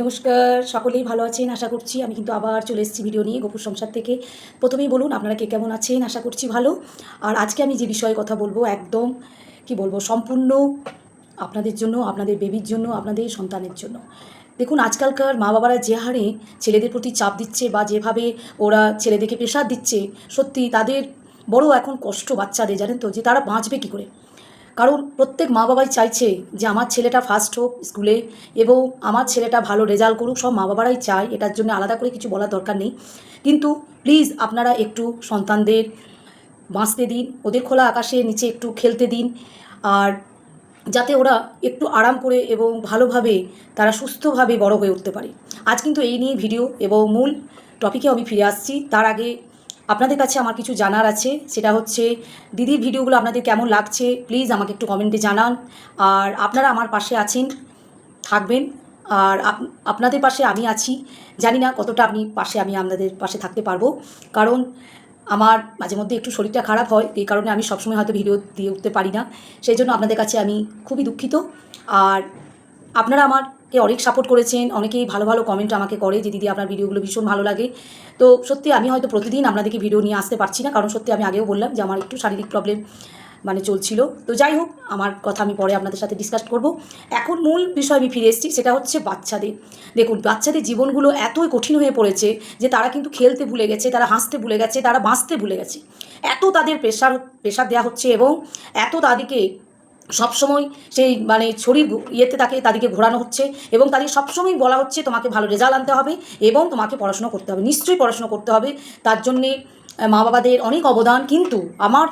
নমস্কার, সকলেই ভালো আছেন? আশা করছি আমি কিন্তু আবার চলে এসেছি ভিডিও নিয়ে গোপুর সংসার থেকে। প্রথমেই বলুন, আপনারা কে কেমন আছেন? আশা করছি ভালো। আর আজকে আমি যে বিষয়ে কথা বলব, একদম কি বলব, সম্পূর্ণ আপনাদের জন্য, আপনাদের বেবির জন্য, আপনাদের সন্তানের জন্য। দেখুন, আজকালকার মা বাবারা যে হারে ছেলেদের প্রতি চাপ দিচ্ছে বা যেভাবে ওরা ছেলেদেরকে প্রেশার দিচ্ছে, সত্যি তাদের বড় এখন কষ্ট বাচ্চাদের, জানেন তো? যে তারা বাঁচবে কী করে? কারণ প্রত্যেক মা বাবাই চাইছে যে আমার ছেলেটা ফার্স্ট হোক স্কুলে এবং আমার ছেলেটা ভালো রেজাল্ট করুক, সব মা বাবারাই চায়, এটার জন্য আলাদা করে কিছু বলার দরকার নেই। কিন্তু প্লিজ আপনারা একটু সন্তানদের বাঁচতে দিন, ওদের খোলা আকাশে নিচে একটু খেলতে দিন, আর যাতে ওরা একটু আরাম করে এবং ভালোভাবে তারা সুস্থভাবে বড় হয়ে উঠতে পারে। আজ কিন্তু এই নিয়ে ভিডিও এবং মূল টপিকে আমি ফিরে আসছি। তার আগে আপনাদের কাছে আমার কিছু জানার আছে, সেটা হচ্ছে দিদির ভিডিওগুলো আপনাদের কেমন লাগছে প্লিজ আমাকে একটু কমেন্টে জানান। আর আপনারা আমার পাশে আছেন, থাকবেন। আর আপনাদের পাশে আমি আছি, জানি না কতটা আপনি পাশে আমি আপনাদের পাশে থাকতে পারব। কারণ আমার মাঝে মধ্যে একটু শরীরটা খারাপ হয়, এই কারণে আমি সবসময় হয়তো ভিডিও দিয়ে উঠতে পারি না। সেই জন্য আপনাদের কাছে আমি খুবই দুঃখিত। আর আপনারা আমাকে অনেক সাপোর্ট করেছেন, অনেকেই ভালো ভালো কমেন্ট আমাকে করে যে, দিদি, আপনার ভিডিওগুলো ভীষণ ভালো লাগে। তো সত্যি আমি হয়তো প্রতিদিন আপনাদেরকে ভিডিও নিয়ে আসতে পারছি না, কারণ সত্যি আমি আগেও বললাম যে, আমার একটু শারীরিক প্রবলেম মানে চলছিল। তো যাই হোক, আমার কথা আমি পরে আপনাদের সাথে ডিসকাস করব। এখন মূল বিষয় আমি ফিরে এসেছি, সেটা হচ্ছে বাচ্চাদের। দেখুন, বাচ্চাদের জীবনগুলো এতই কঠিন হয়ে পড়েছে যে, তারা কিন্তু খেলতে ভুলে গেছে, তারা হাসতে ভুলে গেছে, তারা বাঁচতে ভুলে গেছে। এত তাদের প্রেশার প্রেশার দেওয়া হচ্ছে এবং এত তাদেরকে সবসময় সেই মানে শরীর ইয়েতে তাকে, তাদেরকে ঘোরানো হচ্ছে এবং তাদের সবসময় বলা হচ্ছে তোমাকে ভালো রেজাল্ট আনতে হবে এবং তোমাকে পড়াশোনা করতে হবে। নিশ্চয়ই পড়াশোনা করতে হবে। তার জন্যে মা বাবাদের অনেক অবদান। কিন্তু আমার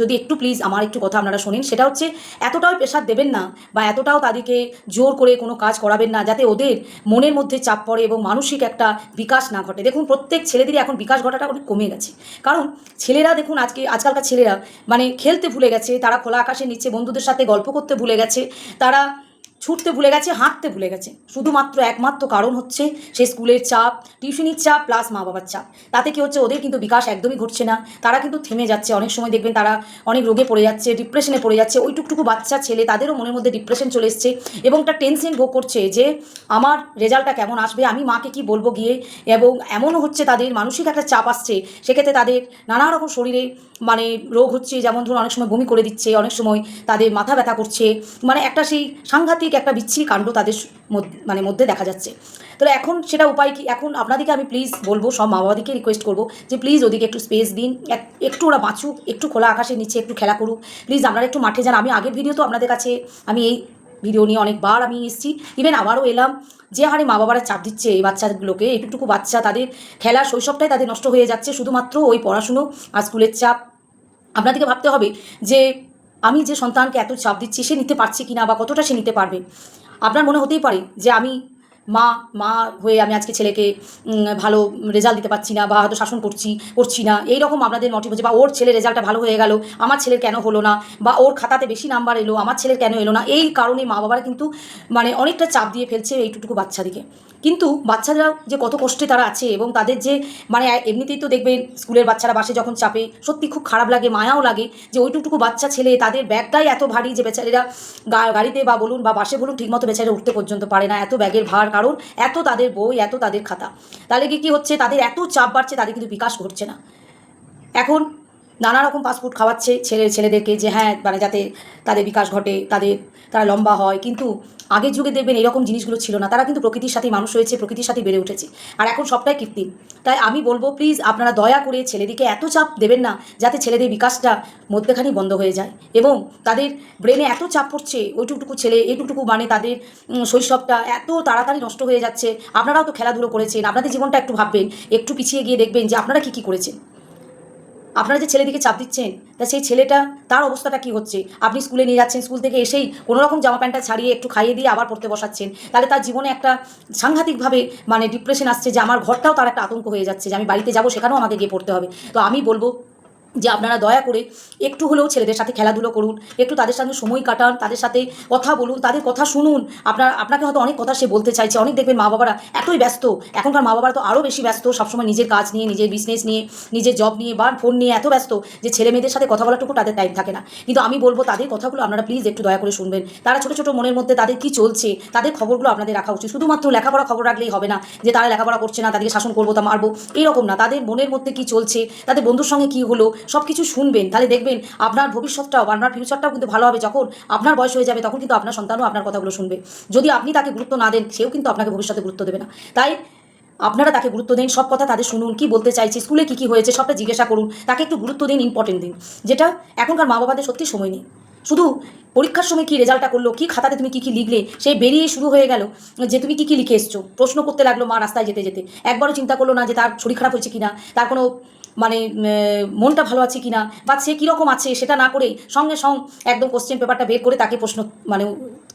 যদি একটু প্লিজ আমার একটু কথা আপনারা শোনেন, সেটা হচ্ছে এতটাও প্রেশার দেবেন না বা এতটাও তাদেরকে জোর করে কোনো কাজ করাবেন না যাতে ওদের মনের মধ্যে চাপ পড়ে এবং মানসিক একটা বিকাশ না ঘটে। দেখুন, প্রত্যেক ছেলেদেরই এখন বিকাশ ঘটাটা অনেক কমে গেছে। কারণ ছেলেরা দেখুন আজকে, আজকালকার ছেলেরা মানে খেলতে ভুলে গেছে, তারা খোলা আকাশের নিচে বন্ধুদের সাথে গল্প করতে ভুলে গেছে, তারা ছুটতে ভুলে গেছে, হাঁটতে ভুলে গেছে। শুধুমাত্র একমাত্র কারণ হচ্ছে সে স্কুলের চাপ, টিউশনির চাপ প্লাস মা বাবার চাপ। তাতে কি হচ্ছে, ওদের কিন্তু বিকাশ একদমই ঘটছে না। তারা কিন্তু থেমে যাচ্ছে। অনেক সময় দেখবেন তারা অনেক রোগে পড়ে যাচ্ছে ডিপ্রেশনে পড়ে যাচ্ছে। ওইটুকটুকু বাচ্চা, ছেলে, তাদেরও মনের মধ্যে ডিপ্রেশন চলে এসছে এবং একটা টেনশন ভোগ করছে যে, আমার রেজাল্টটা কেমন আসবে? আমি মাকে কি বলব গিয়ে? এবং এমনও হচ্ছে তাদের মানসিক একটা চাপ আসছে। সেক্ষেত্রে তাদের নানা রকম শরীরে মানে রোগ হচ্ছে। যেমন ধরুন, অনেক সময় বমি করে দিচ্ছে, অনেক সময় তাদের মাথা ব্যথা করছে। মানে একটা সেই সাংঘাতিক একটা বিচ্ছিরি কাণ্ড তাদের মানে মধ্যে দেখা যাচ্ছে। তাহলে এখন সেটা উপায় কি? এখন আপনাদেরকে আমি প্লিজ বলব, সব মা বাবাদিকে রিকোয়েস্ট করব যে প্লিজ ওদিকে একটু স্পেস দিন, এক- একটু ওরা বাঁচুক, একটু খোলা আকাশের নিচে একটু খেলা করুক। প্লিজ আপনারা একটু মাঠে যান। আমি আগের ভিডিও তো আপনাদের কাছে, আমি এই ভিডিও নিয়ে অনেকবার আমি এসেছি। ইভেন আবারও এলাম যে হারে মা বাবারা চাপ দিচ্ছে এই বাচ্চাগুলোকে একটুটুকু বাচ্চা তাদের খেলা শৈশবটাই তাদের নষ্ট হয়ে যাচ্ছে। শুধুমাত্র ওই পড়াশুনো আর স্কুলের চাপ। আপনাদেরকে ভাবতে হবে যে আমি যে সন্তানকে এত চাপ দিচ্ছি, সে নিতে পারছে কি না বা কতটা সে নিতে পারবে? আপনার মনে হতেই পারে যে আমি মা মা হয়ে আমি আজকে ছেলেকে ভালো রেজাল্ট দিতে পারছি না বা হয়তো শাসন করছি করছি না। এই রকম আপনাদের মোটিভ হচ্ছে, বা ওর ছেলে রেজাল্টটা ভালো হয়ে গেল, আমার ছেলের কেন হলো না? বা ওর খাতাতে বেশি নাম্বার এলো, আমার ছেলের কেন এলো না? এই কারণে মা বাবারা কিন্তু মানে অনেকটা চাপ দিয়ে ফেলছে এইটুকু বাচ্চাদিকে। কিন্তু বাচ্চারা যে কত কষ্টে তারা আছে এবং তাদের যে মানে এমনিতেই তো দেখবেন স্কুলের বাচ্চারা বাসে যখন চাপে, সত্যি খুব খারাপ লাগে, মায়াও লাগে যে ওইটুকু বাচ্চা ছেলে তাদের ব্যাগটাই এত ভারী যে বেচারেরা গাড়িতে বা বলুন বা বাসে বলুন ঠিকমতো বেচারে উঠতে পর্যন্ত পারে না, এত ব্যাগের ভার, কারণ এত তাদের বই, এত তাদের খাতা। তাহলে কি, কী হচ্ছে? তাদের এত চাপ বাড়ছে, তাদের কিন্তু বিকাশ ঘটছে না। এখন নানা রকম ফাস্টফুড খাওয়াচ্ছে ছেলে, ছেলেদেরকে যে হ্যাঁ মানে যাতে তাদের বিকাশ ঘটে, তাদের, তারা লম্বা হয়। কিন্তু আগের যুগে দেখবেন এরকম জিনিসগুলো ছিল না। তারা কিন্তু প্রকৃতির সাথেই মানুষ হয়েছে, প্রকৃতির সাথেই বেড়ে উঠেছে। আর এখন সবটাই কৃত্রিম। তাই আমি বলব প্লিজ আপনারা দয়া করে ছেলেদিকে এত চাপ দেবেন না, যাতে ছেলেদের বিকাশটা মধ্যেখানেই বন্ধ হয়ে যায়। এবং তাদের ব্রেনে এত চাপ পড়ছে, ওইটুকটুকু ছেলে, এইটুকটুকু মানে তাদের শৈশবটা এত তাড়াতাড়ি নষ্ট হয়ে যাচ্ছে। আপনারাও তো খেলাধুলো করেছেন, আপনাদের জীবনটা একটু ভাববেন, একটু পিছিয়ে গিয়ে দেখবেন যে আপনারা কী কী করেছেন। আপনারা যে ছেলেদিকে চাপ দিচ্ছেন, তা সেই ছেলেটা, তার অবস্থাটা কি হচ্ছে? আপনি স্কুলে নিয়ে যাচ্ছেন, স্কুল থেকে এসেই কোনো রকম জামা প্যান্টটা ছাড়িয়ে একটু খাইয়ে দিয়ে আবার পড়তে বসাচ্ছেন। তাহলে তার জীবনে একটা সাংঘাতিকভাবে মানে ডিপ্রেশন আসছে যে আমার ঘরটাও তার একটা আতঙ্ক হয়ে যাচ্ছে যে আমি বাড়িতে যাব, সেখানেও আমাকে গিয়ে পড়তে হবে। তো আমি বলব যে আপনারা দয়া করে একটু হলেও ছেলেদের সাথে খেলাধুলো করুন, একটু তাদের সঙ্গে সময় কাটান, তাদের সাথে কথা বলুন, তাদের কথা শুনুন। আপনার, আপনাকে হয়তো অনেক কথা সে বলতে চাইছে, অনেক দেখবেন মা বাবারা এতই ব্যস্ত। এখনকার মা বাবারা তো আরও বেশি ব্যস্ত, সবসময় নিজের কাজ নিয়ে, নিজের বিজনেস নিয়ে, নিজের জব নিয়ে, বা ফোন নিয়ে এত ব্যস্ত যে ছেলে মেয়েদের সাথে কথা বলাটুকু তাদের টাইম থাকে না। কিন্তু আমি বলব তাদের কথাগুলো আপনারা প্লিজ একটু দয়া করে শুনবেন। তারা ছোটো ছোটো মনের মধ্যে তাদের কি চলছে, তাদের খবরগুলো আপনাদের রাখা উচিত। শুধুমাত্র লেখাপড়া খবর রাখলেই হবে না যে তারা লেখাপড়া করছে না, তাদেরকে শাসন করব, তা মারবো, এরকম না। তাদের মনের মধ্যে কি চলছে, তাদের বন্ধুর সঙ্গে কি হলো সব কিছু শুনবেন। তাহলে দেখবেন আপনার ভবিষ্যৎটাও আপনার ফিউচারটাও কিন্তু ভালো হবে। যখন আপনার বয়স হয়ে যাবে, তখন কিন্তু আপনার সন্তানও আপনার কথাগুলো শুনবে। যদি আপনি তাকে গুরুত্ব না দেন, সেও কিন্তু আপনাকে ভবিষ্যতে গুরুত্ব দেবে না। তাই আপনারা তাকে গুরুত্ব দিন, সব কথা তাদের শুনুন, কি বলতে চাইছে, স্কুলে কী কী হয়েছে, সবটা জিজ্ঞাসা করুন। তাকে একটু গুরুত্ব দিন ইম্পর্টেন্ট দিন। যেটা এখনকার মা বাবাদের সত্যি সময় নেই। শুধু পরীক্ষার সময় কি রেজাল্টটা করল, কি খাতাতে তুমি কি কি লিখলে, সে বেরিয়ে শুরু হয়ে গেল যে তুমি কি কি লিখে এসছো। প্রশ্ন করতে লাগল মা রাস্তায় যেতে যেতে। একবারও চিন্তা করল না যে তার শরীর খারাপ হয়েছে কিনা, তার কোনো মানে মনটা ভালো আছে কিনা বা সে কীরকম আছে সেটা না করে সঙ্গে সঙ্গে একদম কোশ্চেন পেপারটা বের করে তাকে প্রশ্ন মানে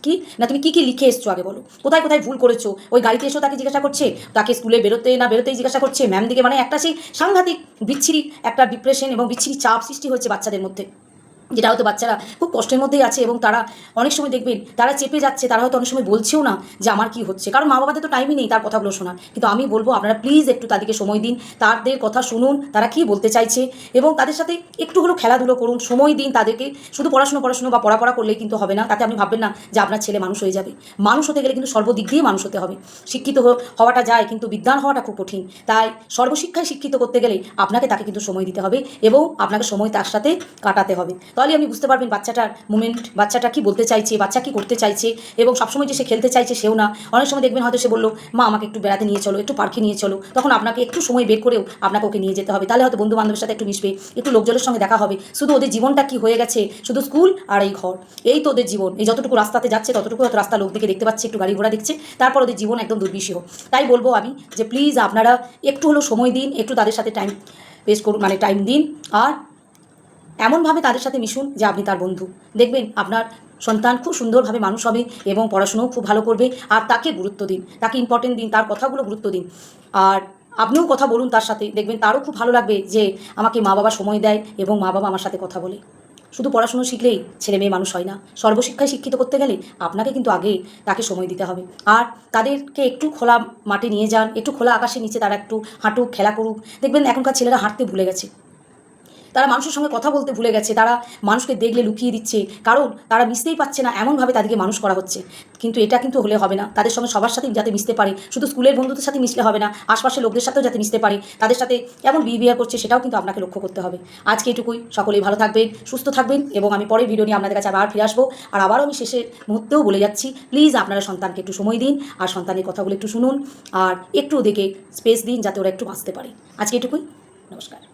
কি? না, তুমি কী কী লিখে এসছো আগে বলো। কোথায় কোথায় ভুল করেছ? ওই গাড়িতে এসেও তাকে জিজ্ঞাসা করছে? তাকে স্কুলে বেরোতে না বেরোতেই জিজ্ঞাসা করছে? ম্যাম দিকে মানে একটা সেই সাংঘাতিক বিচ্ছিরি একটা ডিপ্রেশন এবং বিচ্ছিরি চাপ সৃষ্টি হয়েছে বাচ্চাদের মধ্যে। যেটা হয়তো বাচ্চারা খুব কষ্টের মধ্যেই আছে এবং তারা অনেক সময় দেখবেন তারা চেপে যাচ্ছে, তারা হয়তো অনেক সময় বলছেও না যে আমার কি হচ্ছে। কারণ মা বাবাদের তো টাইমই নেই তার কথাগুলো শোনার। কিন্তু আমি বলব আপনারা প্লিজ একটু তাদেরকে সময় দিন, তাদের কথা শুনুন, তারা কি বলতে চাইছে এবং তাদের সাথে একটু হলেও খেলাধুলো করুন, সময় দিন তাদেরকে। শুধু পড়াশুনো পড়াশুনো বা পড়াপড়া করলেই কিন্তু হবে না, তাতে আপনি ভাববেন না যে আপনার ছেলে মানুষ হয়ে যাবে। মানুষ হতে গেলে কিন্তু সর্বদিক দিয়ে মানুষ হতে হবে। শিক্ষিত হওয়াটা যায় কিন্তু বিদ্যান হওয়াটা খুব কঠিন। তাই সর্বশিক্ষায় শিক্ষিত করতে গেলে আপনাকে তাকে কিন্তু সময় দিতে হবে এবং আপনাকে সময় তার সাথে কাটাতে হবে। তাহলে আপনি বুঝতে পারবেন বাচ্চাটার মুমেন্ট বাচ্চাটা কি বলতে চাইছে, বাচ্চা কি করতে চাইছে, এবং সবসময় যে সে খেলতে চাইছে সেও না। অনেক সময় দেখবেন হয়তো সে বলল, মা, আমাকে একটু বেড়াতে নিয়ে চলো, একটু পার্কে নিয়ে চলো। তখন আপনাকে একটু সময় বের করেও আপনাকে ওকে নিয়ে যেতে হবে। তাহলে হয়তো বন্ধু বান্ধবের সাথে একটু মিশবে, একটু লোকজনের সঙ্গে দেখা হবে। শুধু ওদের জীবনটা কি হয়ে গেছে? শুধু স্কুল আর এই ঘর। এই তো ওদের জীবন। এই যতটুকু রাস্তাতে যাচ্ছে ততটুকু হয়তো রাস্তা লোকদিকে দেখতে পাচ্ছে, একটু গাড়ি ঘোড়া দেখছে। তারপর ওদের জীবন একদম দুর্বিষহ। তাই বলব আমি যে প্লিজ আপনারা একটু হলেও সময় দিন, একটু তাদের সাথে টাইম ওয়েস্ট করুন মানে টাইম দিন। আর এমনভাবে তাদের সাথে মিশুন যে আপনি তার বন্ধু। দেখবেন আপনার সন্তান খুব সুন্দরভাবে মানুষ হবে এবং পড়াশুনোও খুব ভালো করবে আর তাকে গুরুত্ব দিন, তাকে ইম্পর্টেন্ট দিন, তার কথাগুলো গুরুত্ব দিন। আর আপনিও কথা বলুন তার সাথে, দেখবেন তারও খুব ভালো লাগবে যে আমাকে মা বাবা সময় দেয় এবং মা বাবা আমার সাথে কথা বলে। শুধু পড়াশুনো শিখলেই ছেলে মেয়ে মানুষ হয় না, সর্বশিক্ষায় শিক্ষিত করতে গেলে আপনাকে কিন্তু আগে তাকে সময় দিতে হবে। আর তাদেরকে একটু খোলা মাঠে নিয়ে যান, একটু খোলা আকাশের নিচে তারা একটু হাঁটুক, খেলা করুক। দেখবেন এখনকার ছেলেরা হাঁটতে ভুলে গেছে। তারা মানুষের সঙ্গে কথা বলতে ভুলে গেছে, তারা মানুষকে দেখলে লুকিয়ে দিচ্ছে। কারণ তারা মিশতেই পারছে না, এমনভাবে তাদেরকে মানুষ করা হচ্ছে। কিন্তু এটা কিন্তু হলে হবে না। তাদের সঙ্গে সবার সাথে যাতে মিশতে পারে, শুধু স্কুলের বন্ধুদের সাথে মিশলে হবে না, আশপাশের লোকদের সাথেও যাতে মিশতে পারে। তাদের সাথে কেমন বিহেভিয়ার করছে সেটাও কিন্তু আপনাকে লক্ষ্য করতে হবে। আজকে এটুকুই, সকলেই ভালো থাকবেন, সুস্থ থাকবেন, এবং আমি পরের ভিডিও নিয়ে আপনাদের কাছে আবার ফিরে আসব। আর আবারও আমি শেষের মুহূর্তেও বলে যাচ্ছি প্লিজ আপনারা সন্তানকে একটু সময় দিন, আর সন্তানের কথাগুলো একটু শুনুন, আর একটু ওদেরকে স্পেস দিন, যাতে ওরা একটু বাঁচতে পারে। আজকে এটুকুই, নমস্কার।